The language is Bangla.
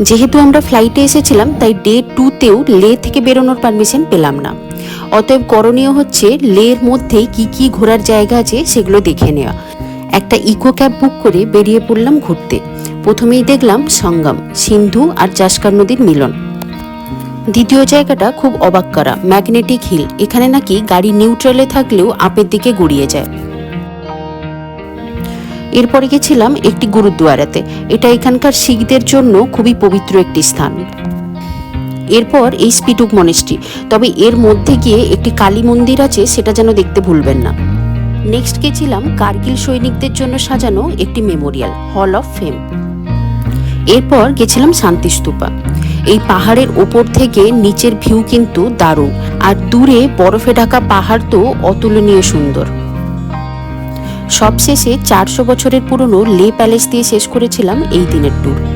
যেহেতু আমরা ফ্লাইটে এসেছিলাম, তাই ডে টুতেও লে থেকে বেরোনোর পারমিশন পেলাম না। অতএব করণীয় হচ্ছে লের মধ্যেই কি কি ঘোরার জায়গা আছে সেগুলো দেখে নেওয়া। একটা ইকো ক্যাব বুক করে বেরিয়ে পড়লাম ঘুরতে। প্রথমেই দেখলাম সঙ্গম, সিন্ধু আর জাস্কার নদীর মিলন। দ্বিতীয় জায়গাটা খুব অবাক করা ম্যাগনেটিক হিল এখানে নাকি গাড়ি নিউট্রালে থাকলেও আপের দিকে গড়িয়ে যায়। এরপরে গেছিলাম একটি গুরুদুয়ারাতে। এটা এখানকার শিখদের জন্য খুবই পবিত্র একটি স্থান। এরপর এই স্পিটুক মনেস্ট্রি তবে এর মধ্যে গিয়ে একটি কালী মন্দির আছে, সেটা যেন দেখতে ভুলবেন না। নেক্সট গেছিলাম, কার্গিল সৈনিকদের জন্য সাজানো একটি মেমোরিয়াল হল অফ ফেম এরপর গেছিলাম শান্তিস্তূপা। এই পাহাড়ের ওপর থেকে নিচের ভিউ কিন্তু দারুণ। আর দূরে বরফে ঢাকা পাহাড় তো অতুলনীয় সুন্দর। সবশেষে চারশো বছরের পুরনো লে প্যালেস দিয়ে শেষ করেছিলাম এই দিনের ট্যুর